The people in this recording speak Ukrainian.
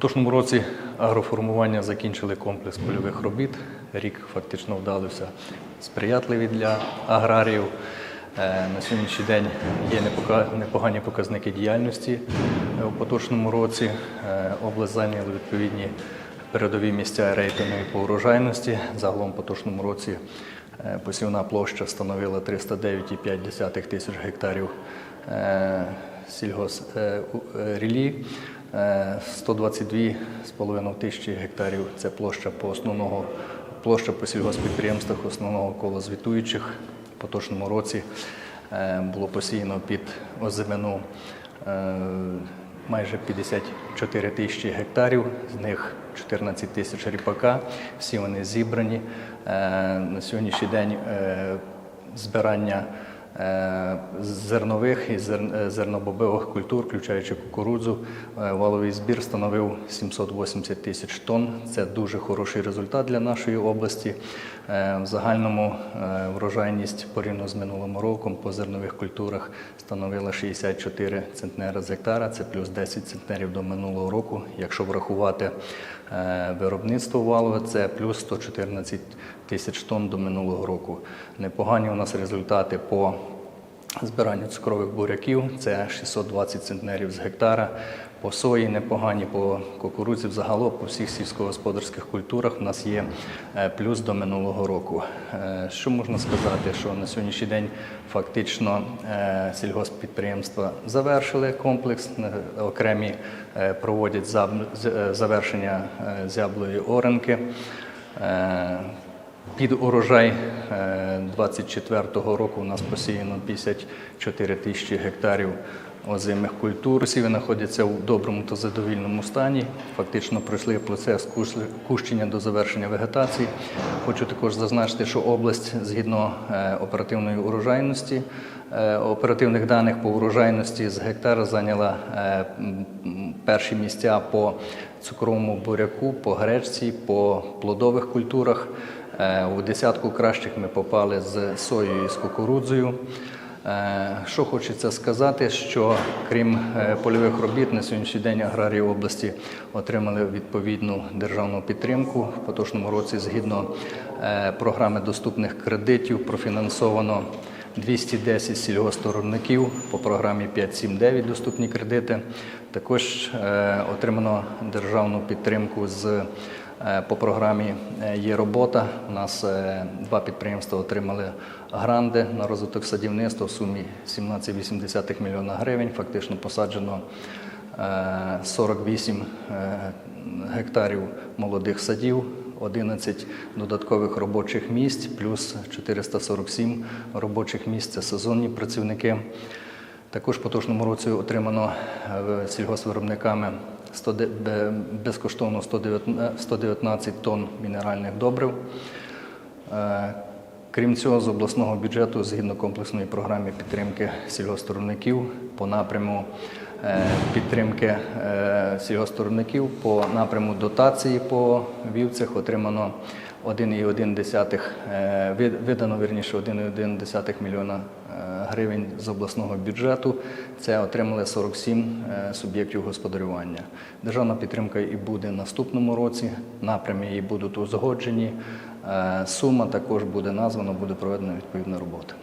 поточному році агроформування закінчили комплекс польових робіт. Рік фактично вдався сприятливий для аграріїв. Е, На сьогоднішній день є непогані показники діяльності е, у поточному році. Е, Область зайняла відповідні передові місця рейтингу по урожайності. Загалом в поточному році посівна площа становила 309,5 тисяч гектарів сільгосрілі. 122,5 тисячі гектарів це площа по основного площа по сільгоспідприємствах основного кола звітуючих. В поточному році е, було посіяно під озимину е, майже 54 тисячі гектарів, з них 14 тисяч ріпака. Всі вони зібрані. Е, На сьогоднішній день е, збирання е, зернових і е, зернобобових культур, включаючи кукурудзу, е, валовий збір становив 780 тисяч тонн. Це дуже хороший результат для нашої області. Е, В загальному е, врожайність порівняно з минулим роком по зернових культурах становила 64 центнери з гектара, це плюс 10 центнерів до минулого року. Якщо врахувати е, виробництво валове, це плюс 114 тисяч тонн до минулого року. Непогані у нас результати по збиранню цукрових буряків, це 620 центнерів з гектара. По сої непогані, по кукурудзі взагалом, по всіх сільськогосподарських культурах у нас є е, плюс до минулого року. Е, Що можна сказати, що на сьогоднішній день фактично е, сільгосппідприємства завершили комплекс, окремі проводять завершення зяблої оренки. Е, під урожай 24-го року у нас посіяно 54 тисячі гектарів озимих культур. Сіви знаходяться у доброму та задовільному стані. Фактично пройшли процес кущення до завершення вегетації. Хочу також зазначити, що область згідно е, оперативної урожайності, е, оперативних даних по урожайності з гектара зайняла е, перші місця по цукровому буряку, по гречці, по плодових культурах. Е, У десятку кращих ми попали з соєю і з кукурудзою. Е, Що хочеться сказати, що крім е, польових робіт, на сьогоднішній день аграрії області отримали відповідну державну підтримку. В поточному році, згідно програми доступних кредитів, профінансовано 210 сільгоспторівників по програмі 579 доступні кредити. Також отримано державну підтримку з По програмі е, є робота. У нас е, два підприємства отримали гранди на розвиток садівництва в сумі 17,8 мільйона гривень. Фактично посаджено е, 48 е, гектарів молодих садів, 11 додаткових робочих місць, плюс 447 робочих місць це сезонні працівники. Також в поточному році отримано е, сільгоспвиробниками 100 де- бе- безкоштовно 119 119 тонн мінеральних добрив. Е, Крім цього, з обласного бюджету, згідно комплексної програми підтримки сільгоспвиробників по напряму е, підтримки е, сільгоспвиробників по напряму дотації по вівцях отримано 1,1 е, видано вірніше 1,1 мільйона е, гривень з обласного бюджету. Це отримали 47 е, суб'єктів господарювання. Державна підтримка і буде наступному році. Напрями її будуть узгоджені. Е, Сума також буде названа, буде проведена відповідна робота.